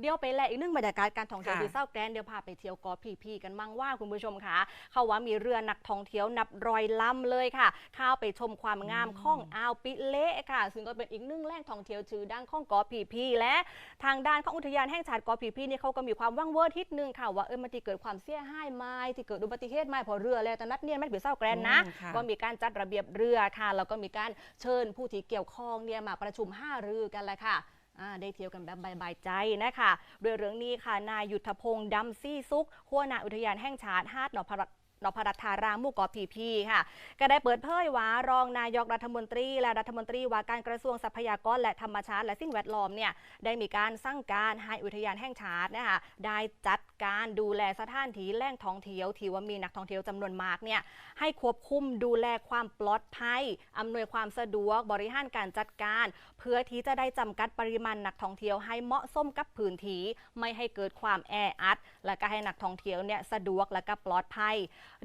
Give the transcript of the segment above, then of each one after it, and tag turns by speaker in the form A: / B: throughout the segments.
A: เดี๋ยวไปแลอีกหนึงบรรยากาศการท่องเที่ยว
B: ค่ะ
A: ที่เศร้าแกรนด์เดี๋ยวพาไปเที่ยวเกอพีพีกันมั่งว่าคุณผู้ชมค่ะเขาว่ามีเรือนักท่องเที่ยวนับร้อยลำเลยค่ะ เข้าไปชมความงามของอ่าวปิเละค่ะ ซึ่งก็เป็นอีกหนึ่งแหล่งท่องเที่ยวชื่อดังของเกอพีพีและทางด้านของอุทยานแห่งชาติเกอพีพีนี่เขาก็มีความว่างเวอร์ทิดนึงค่ะว่าเออมันที่เกิดความเสียหายไหมที่เกิดอุบัติเหตุไหมเพอเรือแล้วแต่นัดเนี่ยไม่เป็นเศร้าแกรนด์นะ
B: อืมค่ะ
A: ก็มีการจัดระเบียบเรือค่ะแล้วก็มีการเชิญผู้ที่เกี่ยวข้องเนี่ยมาประชุมห้ารือกันแหละค่ะอ่า ได้เที่ยวกันแบบบายๆใจนะคะโดยเรื่องนี้ค่ะ นายยุทธพงศ์ดำซี่ซุก หัวหน้าอุทยานแห่งชาติหาดหนองพระนพรัตธารามูกอพีพีค่ะ ก็ได้เปิดเผยว่ารองนายกรัฐมนตรี และรัฐมนตรีว่าการกระทรวงทรัพยากรและธรรมชาติและสิ่งแวดล้อมเนี่ยได้มีการสร้างการให้อุทยานแห่งชาตินะคะได้จัด การดูแลสถานที่แหล่งท่องเที่ยวที่ว่ามีนักท่องเที่ยวจำนวนมากเนี่ยให้ควบคุมดูแลความปลอดภัยอำนวยความสะดวกบริหารการจัดการ เพื่อที่จะได้จำกัดปริมาณนักท่องเที่ยวให้เหมาะสมกับพื้นที่ไม่ให้เกิดความแออัด และก็ให้นักท่องเที่ยวเนี่ยสะดวกและก็ปลอดภัย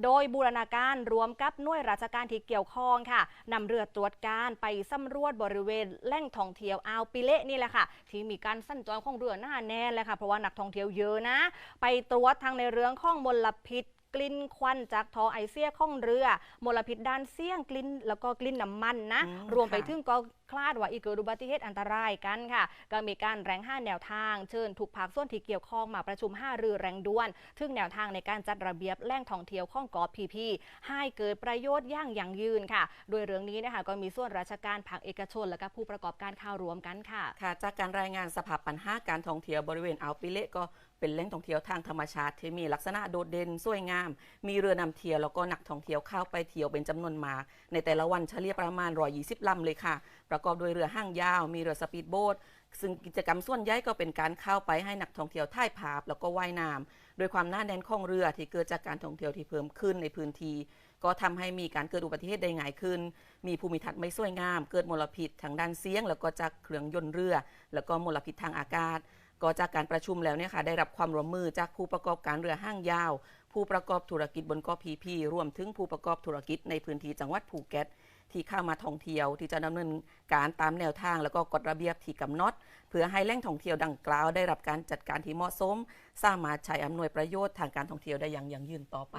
A: โดยบูรณาการรวมกับหน่วยราชการที่เกี่ยวข้องค่ะนำเรือตรวจการไปสำรวจบริเวณแหล่งท่องเที่ยวอ่าวปิเละนี่แหละค่ะ ที่มีการสั้นจรของเรือหน้าแน่นเลยค่ะเพราะว่านักท่องเที่ยวเยอะนะ ไปตรวจทางในเรื่องของมลพิษ ลิ่นควันจากท่อไอเสียของเรือ มลพิษด้านเสี่ยงกลิ่นแล้วก็กลิ่นน้ำมันนะ
B: อืม
A: รวมไป
B: ค่ะ
A: ถึงก็คลาดว่าอีกเกิดอุบัติเหตุอันตรายกันค่ะ ก็มีการแรงห้าแนวทาง เชิญทุกภาคส่วนที่เกี่ยวข้องมาประชุมห้ารือแรงด่วน ถึงแนวทางในการจัดระเบียบแหล่งท่องเที่ยวของเกาะพีพีให้เกิดประโยชน์อย่างยั่งยืนค่ะ โดยเรื่องนี้นะคะก็มีส่วนราชการภาคเอกชน และก็ผู้ประกอบการข้าวรวมกันค่ะ
B: ค่ะ จากการรายงานสภาพปัญหาการท่องเที่ยวบริเวณอ่าวปิเละก็เป็นแหล่งท่องเที่ยวทางธรรมชาติที่มีลักษณะโดดเด่นสวยงามมีเรือนำเที่ยวแล้วก็นักท่องเที่ยวเข้าไปเที่ยวเป็นจำนวนมาก ในแต่ละวันเฉลี่ยประมาณ 120ลำเลยค่ะ ประกอบด้วยเรือห้างยาว มีเรือสปีดโบ๊ทซึ่งกิจกรรมส่วนใหญ่ก็เป็นการเข้าไปให้นักท่องเที่ยวถ่ายภาพแล้วก็ว่ายน้ำโดยความหน้าแน่นของเรือที่เกิดจากการท่องเที่ยวที่เพิ่มขึ้นในพื้นที่ ก็ทำให้มีการเกิดอุบัติเหตุได้ง่ายขึ้น มีภูมิทัศน์ไม่สวยงาม เกิดมลพิษทางด้านเสียง แล้วก็จากเครื่องยนต์เรือ แล้วก็มลพิษทางอากาศก็จากการประชุมแล้วเนี่ยค่ะได้รับความร่วมมือจากผู้ประกอบการเรือห้างยาว ผู้ประกอบธุรกิจบนเกาะพีพีรวมถึงผู้ประกอบธุรกิจในพื้นที่จังหวัดภูเก็ตที่เข้ามาท่องเที่ยวที่จะดำเนินการตามแนวทางแล้วก็กฎระเบียบที่กำหนดเพื่อให้แหล่งท่องเที่ยวดังกล่าวได้รับการจัดการที่เหมาะสม สามารถใช้อำนวยประโยชน์ทางการท่องเที่ยวได้อย่างยั่งยืนต่อไป